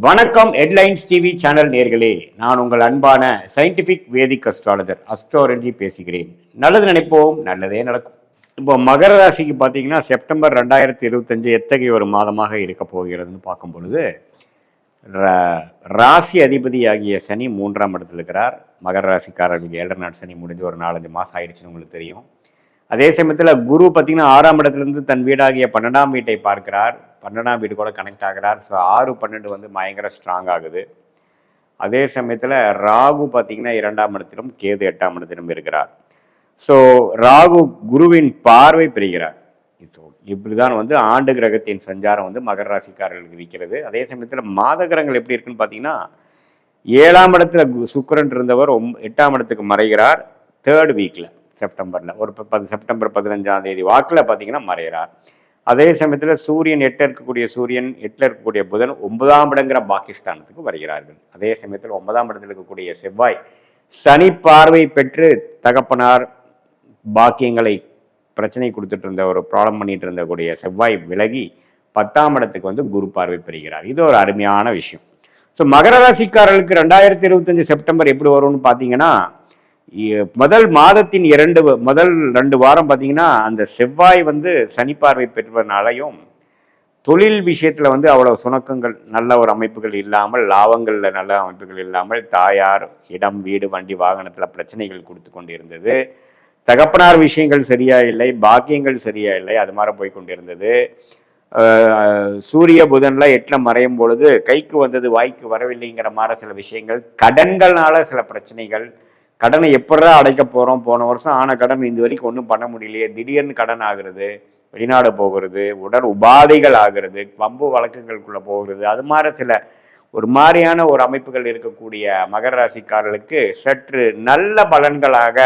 வணக்கம் headlines TV channel நேர்களே. நான் உங்கள் அன்பான சயின்டிபிக் வேதிக் அஸ்ட்ராலஜர் அஸ்ட்ரோலஜி பேசுகிறேன். நல்லது நினைப்போம் நல்லதே நடக்கும். இப்போ மகர ராசிக்கு பார்த்தீங்கன்னா செப்டம்பர் ரெண்டாயிரத்தி இருபத்தஞ்சு எத்தகைய ஒரு மாதமாக இருக்க போகிறதுன்னு பார்க்கும் பொழுது ரா- ராசி அதிபதியாகிய சனி மூன்றாம் இடத்துல இருக்கிறார். மகர ராசிக்காரர்களுக்கு ஏழரை நாள் சனி முடிஞ்சு ஒரு நாலஞ்சு மாதம் ஆயிடுச்சுன்னு உங்களுக்கு தெரியும். அதே சமயத்தில் குரு பார்த்தீங்கன்னா ஆறாம் இடத்துலேருந்து தன் வீடாகிய பன்னெண்டாம் வீட்டை பார்க்கிறார். பன்னெண்டாம் வீடு கூட கனெக்ட் ஆகிறார். ஸோ ஆறு பன்னெண்டு வந்து பயங்கர ஸ்ட்ராங் ஆகுது. அதே சமயத்தில் ராகு பார்த்தீங்கன்னா இரண்டாம் இடத்திலும் கேது எட்டாம் இடத்திலும் இருக்கிறார். ஸோ ராகு குருவின் பார்வை பெறுகிறார். ஸோ இப்படிதான் வந்து ஆண்டு கிரகத்தின் சஞ்சாரம் வந்து மகர ராசிக்காரர்களுக்கு இருக்கிறது அதே சமயத்தில் மாத கிரகங்கள் எப்படி இருக்குன்னு பார்த்தீங்கன்னா ஏழாம் இடத்துல கு- இருந்தவர் ஒம் எட்டாம் இடத்துக்கு மறைகிறார். தேர்ட் வீக்கில் செப்டம்பரில் ஒரு ப- பது செப்டம்பர் பதினஞ்சாம் தேதி வாக்கில் பார்த்தீங்கன்னா மறைகிறார். அதே சமயத்தில் சூரியன் எட்டில் இருக்கக்கூடிய சூரியன் எட்டில் இருக்கக்கூடிய புதன் ஒன்பதாம் இடங்கிற பாகிஸ்தானத்துக்கு வருகிறார்கள். அதே சமயத்தில் ஒன்பதாம் இடத்தில் இருக்கக்கூடிய செவ்வாய் சனி பார்வை பெற்று தகப்பனார் பாக்கியங்களை பிரச்சனை கொடுத்துட்டு இருந்த ஒரு ப்ராப்ளம் பண்ணிட்டு இருந்தக்கூடிய செவ்வாய் விலகி பத்தாம் இடத்துக்கு வந்து குரு பார்வை பெறுகிறார். இது ஒரு அருமையான விஷயம். ஸோ மகர ராசிக்காரர்களுக்கு ரெண்டாயிரத்தி இருபத்தஞ்சு செப்டம்பர் எப்படி வரும்னு பார்த்தீங்கன்னா முதல் மாதத்தின் இரண்டு முதல் ரெண்டு வாரம் பார்த்தீங்கன்னா அந்த செவ்வாய் வந்து சனி பார்வை பெற்றனாலையும் தொழில் விஷயத்தில் வந்து அவ்வளோ சுணக்கங்கள் நல்ல ஒரு அமைப்புகள் இல்லாமல் லாபங்களில் நல்ல அமைப்புகள் இல்லாமல் தாயார் இடம் வீடு வண்டி வாகனத்தில் பிரச்சனைகள் கொடுத்து கொண்டு இருந்தது தகப்பனார் விஷயங்கள் சரியா இல்லை பாக்கியங்கள் சரியா இல்லை அது மாதிரி போய் கொண்டிருந்தது. சூரிய புதன்லாம் எட்டில் மறையும் பொழுது கைக்கு வந்தது வாய்க்கு வரவில்லைங்கிற மாதிரி சில விஷயங்கள் கடன்கள்னால சில பிரச்சனைகள் கடனை எப்படா அடைக்க போறோம்? போன வருஷம் ஆன கடன் இந்த வரைக்கும் ஒன்றும் பண்ண முடியலையே. திடீர்னு கடன் ஆகுறது வெளிநாடு போகிறது உடல் உபாதைகள் ஆகிறது பம்பு வழக்குகளுக்குள்ள போகிறது. அது மாதிரி சில ஒரு மாதிரியான ஒரு அமைப்புகள் இருக்கக்கூடிய மகர ராசிக்காரர்களுக்கு சற்று நல்ல பலன்களாக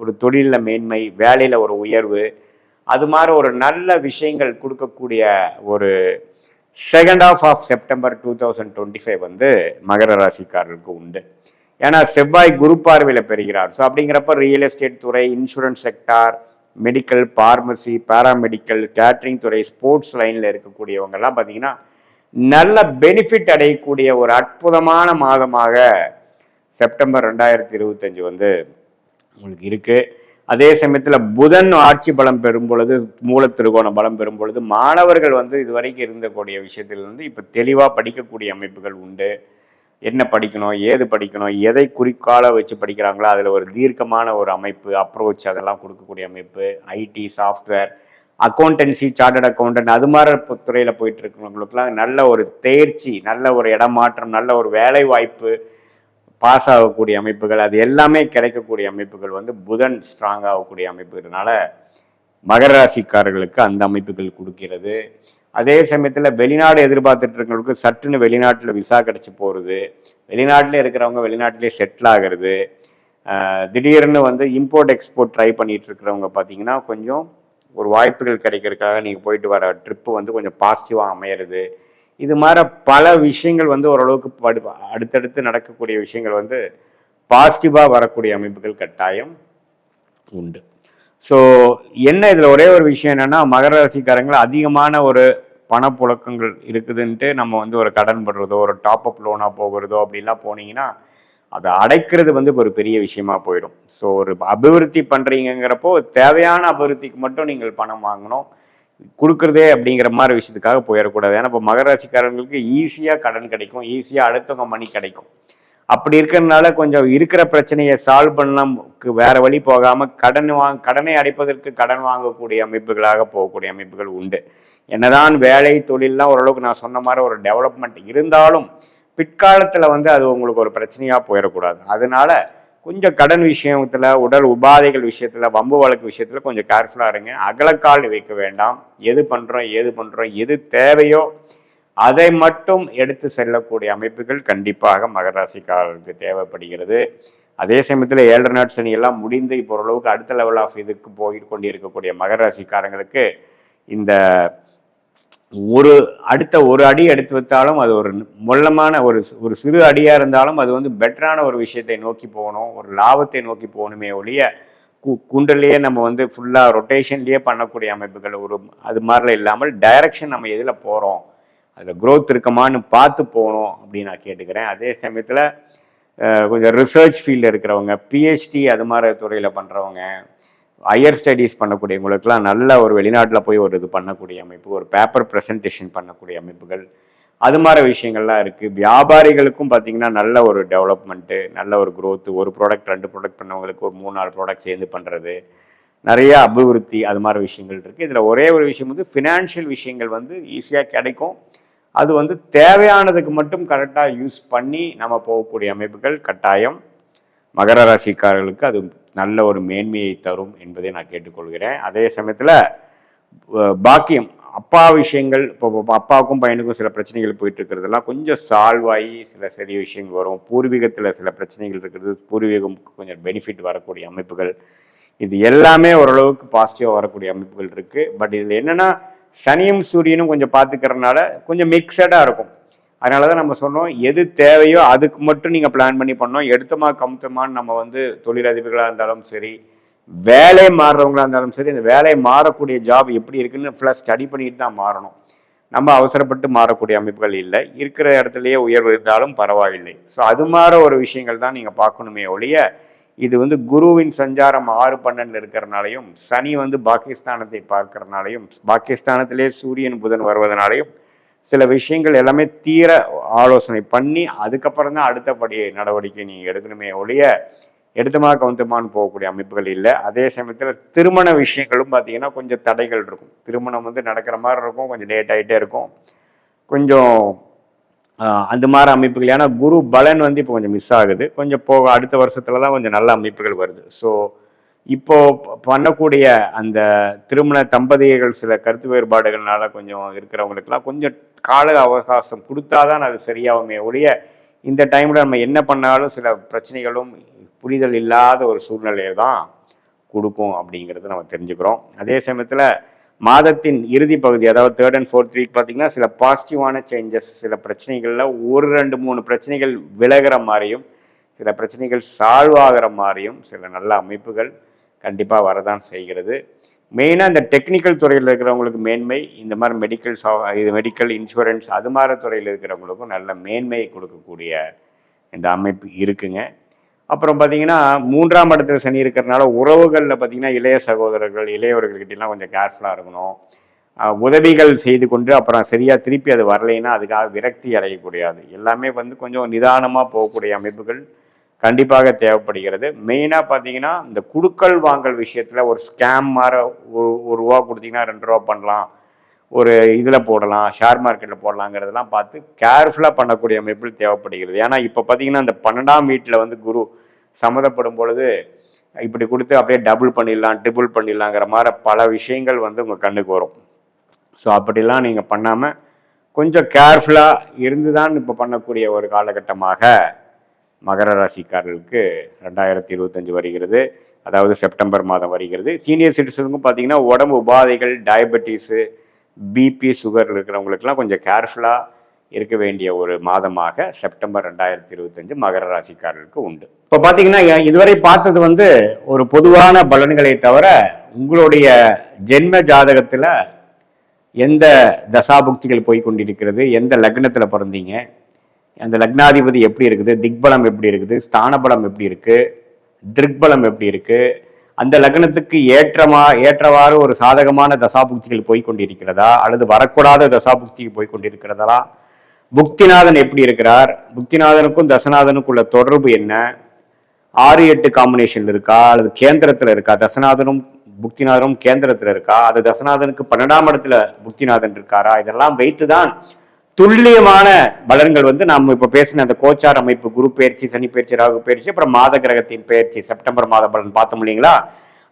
ஒரு தொழிலில் மேன்மை வேலையில் ஒரு உயர்வு அது மாதிரி ஒரு நல்ல விஷயங்கள் கொடுக்கக்கூடிய ஒரு second half of September two thousand twenty five வந்து மகர ராசிக்காரர்களுக்கு உண்டு. ஏன்னா செவ்வாய் குரு பார்வையில் பெறுகிறார். ஸோ அப்படிங்கிறப்ப ரியல் எஸ்டேட் துறை insurance sector medical pharmacy paramedical catering துறை ஸ்போர்ட்ஸ் லைனில் இருக்கக்கூடியவங்கெல்லாம் பார்த்தீங்கன்னா நல்ல பெனிஃபிட் அடையக்கூடிய ஒரு அற்புதமான மாதமாக செப்டம்பர் ரெண்டாயிரத்தி இருபத்தஞ்சு வந்து உங்களுக்கு இருக்குது அதே சமயத்தில் புதன் ஆட்சி பலம் பெறும் பொழுது மூல திருகோண பலம் பெறும் பொழுது மாணவர்கள் வந்து இதுவரைக்கும் இருந்தக்கூடிய விஷயத்திலிருந்து இருந்து தெளிவாக படிக்கக்கூடிய அமைப்புகள் உண்டு. என்ன படிக்கணும் ஏது படிக்கணும் எதை குறிக்கால வச்சு படிக்கிறாங்களோ அதில் ஒரு தீர்க்கமான ஒரு அமைப்பு அப்ரோச் அதெல்லாம் கொடுக்கக்கூடிய அமைப்பு IT software accountancy chartered accountant அது மாதிரி துறையில் போயிட்டு இருக்கிறவங்களுக்குலாம் நல்ல ஒரு தேர்ச்சி நல்ல ஒரு இடமாற்றம் நல்ல ஒரு வேலை வாய்ப்பு பாஸ் ஆகக்கூடிய அமைப்புகள் அது எல்லாமே கிடைக்கக்கூடிய அமைப்புகள் வந்து புதன் ஸ்ட்ராங் ஆகக்கூடிய அமைப்புகிறதுனால மகர ராசிக்காரர்களுக்கு அந்த அமைப்புகள் கொடுக்கிறது. அதே சமயத்தில் வெளிநாடு எதிர்பார்த்துட்டு இருக்கிறவங்களுக்கு சட்டுன்னு வெளிநாட்டில் விசா கிடச்சி போகிறது வெளிநாட்டில் இருக்கிறவங்க வெளிநாட்டிலே செட்டில் ஆகிறது திடீர்னு வந்து இம்போர்ட் எக்ஸ்போர்ட் ட்ரை பண்ணிட்டு இருக்கிறவங்க பார்த்தீங்கன்னா கொஞ்சம் ஒரு வாய்ப்புகள் கிடைக்கிறதுக்காக நீங்கள் போயிட்டு வர ட்ரிப்பு வந்து கொஞ்சம் பாசிட்டிவாக அமையிறது. இது மாதிரி பல விஷயங்கள் வந்து ஓரளவுக்கு படு அடுத்தடுத்து நடக்கக்கூடிய விஷயங்கள் வந்து பாசிட்டிவாக வரக்கூடிய அமைப்புகள் கட்டாயம் உண்டு. ஸோ என்ன இதில் ஒரே ஒரு விஷயம் என்னென்னா மகர ராசிக்காரங்கள் அதிகமான ஒரு பணப்புழக்கங்கள் இருக்குதுன்ட்டு நம்ம வந்து ஒரு கடன் படுறதோ ஒரு டாப் அப் லோனாக போகிறதோ அப்படிலாம் போனீங்கன்னா அதை அடைக்கிறது வந்து ஒரு பெரிய விஷயமா போயிடும். ஸோ ஒரு அபிவிருத்தி பண்ணுறீங்கிறப்போ தேவையான அபிவிருத்திக்கு மட்டும் நீங்கள் பணம் வாங்கணும். கொடுக்குறதே அப்படிங்கிற மாதிரி விஷயத்துக்காக போயிடக்கூடாது. ஏன்னா இப்போ மகராசிக்காரங்களுக்கு ஈஸியாக கடன் கிடைக்கும் ஈஸியாக அடுத்தவங்க மணி கிடைக்கும். அப்படி இருக்கிறதுனால கொஞ்சம் இருக்கிற பிரச்சனையை சால்வ் பண்ணலாம்க்கு வேற வழி போகாம கடன் வாங்க கடனை அடைப்பதற்கு கடன் வாங்கக்கூடிய அமைப்புகளாக போகக்கூடிய அமைப்புகள் உண்டு. என்னதான் வேலை தொழில்லாம் ஓரளவுக்கு நான் சொன்ன மாதிரி ஒரு டெவலப்மெண்ட் இருந்தாலும் பிற்காலத்தில் வந்து அது உங்களுக்கு ஒரு பிரச்சனையாக போயிடக்கூடாது. அதனால கொஞ்சம் கடன் விஷயத்தில் உடல் உபாதைகள் விஷயத்தில் வம்பு வழக்கு விஷயத்தில் கொஞ்சம் கேர்ஃபுல்லாக இருங்க. அகலக்கால் வைக்க வேண்டாம். எது பண்ணுறோம் ஏது பண்ணுறோம் எது தேவையோ அதை மட்டும் எடுத்து செல்லக்கூடிய அமைப்புகள் கண்டிப்பாக மகராசிக்காரர்களுக்கு தேவைப்படுகிறது. அதே சமயத்தில் ஏழரை நாட் சனி எல்லாம் முடிந்து இப்போ ஓரளவுக்கு அடுத்த லெவல் ஆஃப் இதுக்கு போய் கொண்டிருக்கக்கூடிய மகர இந்த ஒரு அடுத்த ஒரு அடி எடுத்து வைத்தாலும் அது ஒரு மொல்லமான ஒரு ஒரு சிறு அடியாக இருந்தாலும் அது வந்து பெட்டரான ஒரு விஷயத்தை நோக்கி போகணும். ஒரு லாபத்தை நோக்கி போகணுமே ஒழிய கு குண்டிலேயே நம்ம வந்து ஃபுல்லாக ரொட்டேஷன்லேயே பண்ணக்கூடிய அமைப்புகள் ஒரு அது மாதிரிலாம் இல்லாமல் டைரக்ஷன் நம்ம எதில் போகிறோம் அதில் க்ரோத் இருக்குமான்னு பார்த்து போகணும் அப்படின்னு நான் கேட்டுக்கிறேன். அதே சமயத்தில் கொஞ்சம் ரிசர்ச் ஃபீல்டில் இருக்கிறவங்க பிஹெச்டி அது மாதிரி துறையில் பண்ணுறவங்க ஹையர் ஸ்டடீஸ் பண்ணக்கூடியவங்களுக்குலாம் நல்ல ஒரு வெளிநாட்டில் போய் ஒரு இது பண்ணக்கூடிய அமைப்பு ஒரு பேப்பர் ப்ரெசன்டேஷன் பண்ணக்கூடிய அமைப்புகள் அது மாதிரி விஷயங்கள்லாம் இருக்குது வியாபாரிகளுக்கும் பார்த்தீங்கன்னா நல்ல ஒரு டெவலப்மெண்ட்டு நல்ல ஒரு க்ரோத்து ஒரு ப்ராடக்ட் ரெண்டு ப்ராடக்ட் பண்ணவங்களுக்கு ஒரு மூணு நாலு ப்ராடக்ட் சேர்ந்து பண்ணுறது நிறைய அபிவிருத்தி அது மாதிரி விஷயங்கள் இருக்குது இதில் ஒரே ஒரு விஷயம் வந்து ஃபினான்ஷியல் விஷயங்கள் வந்து ஈஸியாக கிடைக்கும். அது வந்து தேவையானதுக்கு மட்டும் கரெக்டாக யூஸ் பண்ணி நம்ம போகக்கூடிய அமைப்புகள் கட்டாயம். மகர ராசிக்காரர்களுக்கு அது நல்ல ஒரு மேன்மையை தரும் என்பதை நான் கேட்டுக்கொள்கிறேன். அதே சமயத்தில் பாக்கியம் அப்பா விஷயங்கள் இப்போ அப்பாவுக்கும் பையனுக்கும் சில பிரச்சனைகள் போயிட்டு இருக்கிறதெல்லாம் கொஞ்சம் சால்வ் ஆகி சில சரி விஷயங்கள் வரும். பூர்வீகத்தில் சில பிரச்சனைகள் இருக்கிறது. பூர்வீகம் கொஞ்சம் பெனிஃபிட் வரக்கூடிய அமைப்புகள். இது எல்லாமே ஓரளவுக்கு பாசிட்டிவாக வரக்கூடிய அமைப்புகள் இருக்குது பட் இதில் என்னென்னா சனியும் சூரியனும் கொஞ்சம் பார்த்துக்கறதுனால கொஞ்சம் மிக்சடாக இருக்கும். அதனால தான் நம்ம சொன்னோம் எது தேவையோ அதுக்கு மட்டும் நீங்கள் பிளான் பண்ணி பண்ணோம். எடுத்தமா கமுத்தமான்னு நம்ம வந்து தொழிலதிபர்களாக இருந்தாலும் சரி வேலை மாறுறவங்களாக இருந்தாலும் சரி இந்த வேலை மாறக்கூடிய ஜாப் எப்படி இருக்குன்னு ஃபுல்லாக ஸ்டடி பண்ணிட்டு தான் மாறணும். நம்ம அவசரப்பட்டு மாறக்கூடிய அமைப்புகள் இல்லை. இருக்கிற இடத்துலயே உயர்வு இருந்தாலும் பரவாயில்லை. ஸோ அது மாதிரி ஒரு விஷயங்கள் தான் நீங்கள் பார்க்கணுமே ஒழிய இது வந்து குருவின் சஞ்சாரம் ஆறு பன்னெண்டு இருக்கிறனாலையும் சனி வந்து பாகிஸ்தானத்தை பார்க்கறனாலையும் பாகிஸ்தானத்திலே சூரியன் புதன் வருவதனாலையும் சில விஷயங்கள் எல்லாமே தீர ஆலோசனை பண்ணி அதுக்கப்புறம் தான் அடுத்தபடி நடவடிக்கை நீங்கள் எடுக்கணுமே ஒழிய எடுத்தமா கவுந்தமான்னு போகக்கூடிய அமைப்புகள் இல்லை. அதே சமயத்தில் திருமண விஷயங்களும் பார்த்தீங்கன்னா கொஞ்சம் தடைகள் இருக்கும். திருமணம் வந்து நடக்கிற மாதிரி இருக்கும் கொஞ்சம் லேட் ஆகிட்டே இருக்கும். கொஞ்சம் அந்த மாதிரி அமைப்புகள். ஏன்னா குரு பலன் வந்து இப்போ கொஞ்சம் மிஸ் ஆகுது. கொஞ்சம் போக அடுத்த வருஷத்துல தான் கொஞ்சம் நல்ல அமைப்புகள் வருது. ஸோ இப்போ பண்ணக்கூடிய அந்த திருமண தம்பதிகள் சில கருத்து வேறுபாடுகள்னால கொஞ்சம் இருக்கிறவங்களுக்குலாம் கொஞ்சம் கால அவகாசம் கொடுத்தாதான் அது சரியாகுமே ஒழிய இந்த டைமில் நம்ம என்ன பண்ணாலும் சில பிரச்சனைகளும் புரிதல் இல்லாத ஒரு சூழ்நிலையை தான் கொடுக்கும் அப்படிங்கிறத நம்ம தெரிஞ்சுக்கிறோம். அதே சமயத்தில் மாதத்தின் இறுதி பகுதி அதாவது தேர்ட் அண்ட் ஃபோர்த் வீக் பார்த்தீங்கன்னா சில பாசிட்டிவான சேஞ்சஸ் சில பிரச்சனைகளில் ஒரு ரெண்டு மூணு பிரச்சனைகள் விலகிற மாதிரியும் சில பிரச்சனைகள் சால்வ் ஆகிற மாதிரியும் சில நல்ல அமைப்புகள் கண்டிப்பாக வரதான் செய்கிறது. மெயினாக இந்த டெக்னிக்கல் துறையில் இருக்கிறவங்களுக்கு மேன்மை இந்த மாதிரி மெடிக்கல் சா இது மெடிக்கல் இன்சூரன்ஸ் அது மாதிரி துறையில் இருக்கிறவங்களுக்கும் நல்ல மேன்மையை கொடுக்கக்கூடிய இந்த அமைப்பு இருக்குங்க. அப்புறம் பார்த்தீங்கன்னா மூன்றாம் இடத்துல சனி இருக்கிறனால உறவுகளில் பார்த்தீங்கன்னா இளைய சகோதரர்கள் இளையவர்கள்கிட்டலாம் கொஞ்சம் கேர்ஃபுல்லாக இருக்கணும். உதவிகள் செய்து கொண்டு அப்புறம் சரியாக திருப்பி அது வரலைன்னா அதுக்காக விரக்தி அடையக்கூடாது. எல்லாமே வந்து கொஞ்சம் நிதானமாக போகக்கூடிய அமைப்புகள் கண்டிப்பாக தேவைப்படுகிறது. மெயினாக பார்த்தீங்கன்னா இந்த குடுக்கல் வாங்கல் விஷயத்தில் ஒரு ஸ்கேம் மாதிரி ஒரு ஒரு ரூபா கொடுத்தீங்கன்னா ரெண்டு ரூபா பண்ணலாம். ஒரு இதில் போடலாம் ஷேர் மார்க்கெட்டில் போடலாங்கிறதெல்லாம் பார்த்து கேர்ஃபுல்லாக பண்ணக்கூடிய அமைப்பில் தேவைப்படுகிறது. ஏன்னா இப்போ பார்த்தீங்கன்னா இந்த பன்னெண்டாம் வீட்டில் வந்து குரு சம்மதப்படும் பொழுது இப்படி கொடுத்து அப்படியே டபுள் பண்ணிடலாம் ட்ரிபிள் பண்ணிடலாங்கிற மாதிரி பல விஷயங்கள் வந்து உங்கள் கண்ணுக்கு வரும். ஸோ அப்படிலாம் நீங்கள் பண்ணாமல் கொஞ்சம் கேர்ஃபுல்லாக இருந்து தான் இப்போ பண்ணக்கூடிய ஒரு காலகட்டமாக மகர ராசிக்காரர்களுக்கு ரெண்டாயிரத்தி இருபத்தஞ்சு வருகிறது. அதாவது செப்டம்பர் மாதம் வருகிறது. சீனியர் சிட்டிசனுக்கும் பார்த்தீங்கன்னா உடம்பு உபாதைகள் டயபெட்டிஸு பிபி சுகர் இருக்கிறவங்களுக்குலாம் கொஞ்சம் கேர்ஃபுல்லாக இருக்க வேண்டிய ஒரு மாதமாக செப்டம்பர் ரெண்டாயிரத்தி இருபத்தஞ்சு மகர ராசிக்காரர்களுக்கு உண்டு. இப்போ பார்த்தீங்கன்னா இதுவரை பார்த்தது வந்து ஒரு பொதுவான பலன்களை தவிர உங்களுடைய ஜென்ம ஜாதகத்தில் எந்த தசாபுக்திகள் போய் கொண்டிருக்கிறது எந்த லக்னத்தில் பிறந்தீங்க அந்த லக்னாதிபதி எப்படி இருக்குது திக்பலம் எப்படி இருக்குது ஸ்தானபலம் எப்படி இருக்குது திருக்பலம் எப்படி இருக்குது அந்த லக்னத்துக்கு ஏற்றமா ஏற்றவாறு ஒரு சாதகமான தசாபுக்திகள் போய் கொண்டிருக்கிறதா அல்லது வரக்கூடாத தசாபுக்திகள் போய் கொண்டிருக்கிறதா புக்திநாதன் எப்படி இருக்கிறார்? புக்திநாதனுக்கும் தசநாதனுக்கும் உள்ள தொடர்பு என்ன? ஆறு எட்டு காம்பினேஷன் இருக்கா? அல்லது கேந்திரத்துல இருக்கா? தசநாதனும் புக்திநாதனும் கேந்திரத்துல இருக்கா? அது தசநாதனுக்கு பன்னெண்டாம் இடத்துல புக்திநாதன் இருக்காரா? இதெல்லாம் வைத்துதான் துல்லியமான பலன்கள் வந்து நாம் இப்ப பேசின அந்த கோச்சார் அமைப்பு குரு பயிற்சி சனி பயிற்சி ராகு பயிற்சி அப்புறம் மாத கிரகத்தின் பயிற்சி செப்டம்பர் மாத பலன் பார்த்தோம் இல்லைங்களா?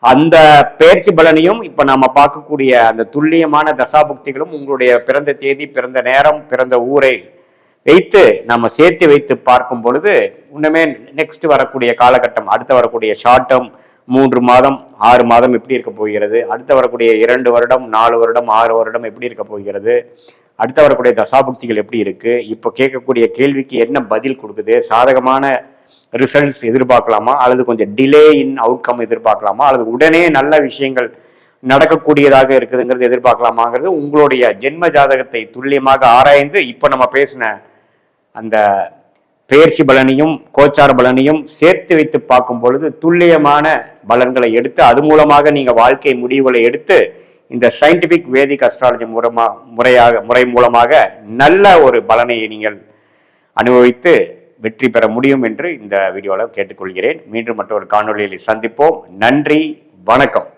அந்த பயிற்சி பலனையும் இப்ப நம்ம பார்க்கக்கூடிய அந்த துல்லியமான தசாபுக்திகளும் உங்களுடைய பிறந்த தேதி பிறந்த நேரம் பிறந்த ஊரை வைத்து நம்ம சேர்த்து வைத்து பார்க்கும் பொழுது இன்னுமே நெக்ஸ்ட் வரக்கூடிய காலகட்டம் அடுத்து வரக்கூடிய ஷார்ட் டேர்ம் மூன்று மாதம் ஆறு மாதம் எப்படி இருக்க போகிறது? அடுத்து வரக்கூடிய இரண்டு வருடம் நாலு வருடம் ஆறு வருடம் எப்படி இருக்க போகிறது? அடுத்து வரக்கூடிய தசாபுக்திகள் எப்படி இருக்கு? இப்போ கேட்கக்கூடிய கேள்விக்கு என்ன பதில் கொடுக்குது? சாதகமான ரிசல்ட்ஸ் எதிர்பார்க்கலாமா? அல்லது கொஞ்சம் டிலே இன் அவுட்கம் எதிர்பார்க்கலாமா? அல்லது உடனே நல்ல விஷயங்கள் நடக்கக்கூடியதாக இருக்குதுங்கிறது எதிர்பார்க்கலாமாங்கிறது உங்களுடைய ஜென்ம ஜாதகத்தை துல்லியமாக ஆராய்ந்து இப்போ நம்ம பேசின அந்த பெயர்ச்சி பலனையும் கோச்சார பலனையும் சேர்த்து வைத்து பார்க்கும் பொழுது துல்லியமான பலன்களை எடுத்து அது மூலமாக நீங்கள் வாழ்க்கை முடிவுகளை எடுத்து இந்த சயின்டிபிக் வேதிக் அஸ்ட்ராலஜி மூலமாக முறையாக முறை மூலமாக நல்ல ஒரு பலனை நீங்கள் அனுபவித்து வெற்றி பெற முடியும் என்று இந்த வீடியோவில் கேட்டுக்கொள்கிறேன். மீண்டும் மற்றொரு காணொலியில் சந்திப்போம். நன்றி வணக்கம்.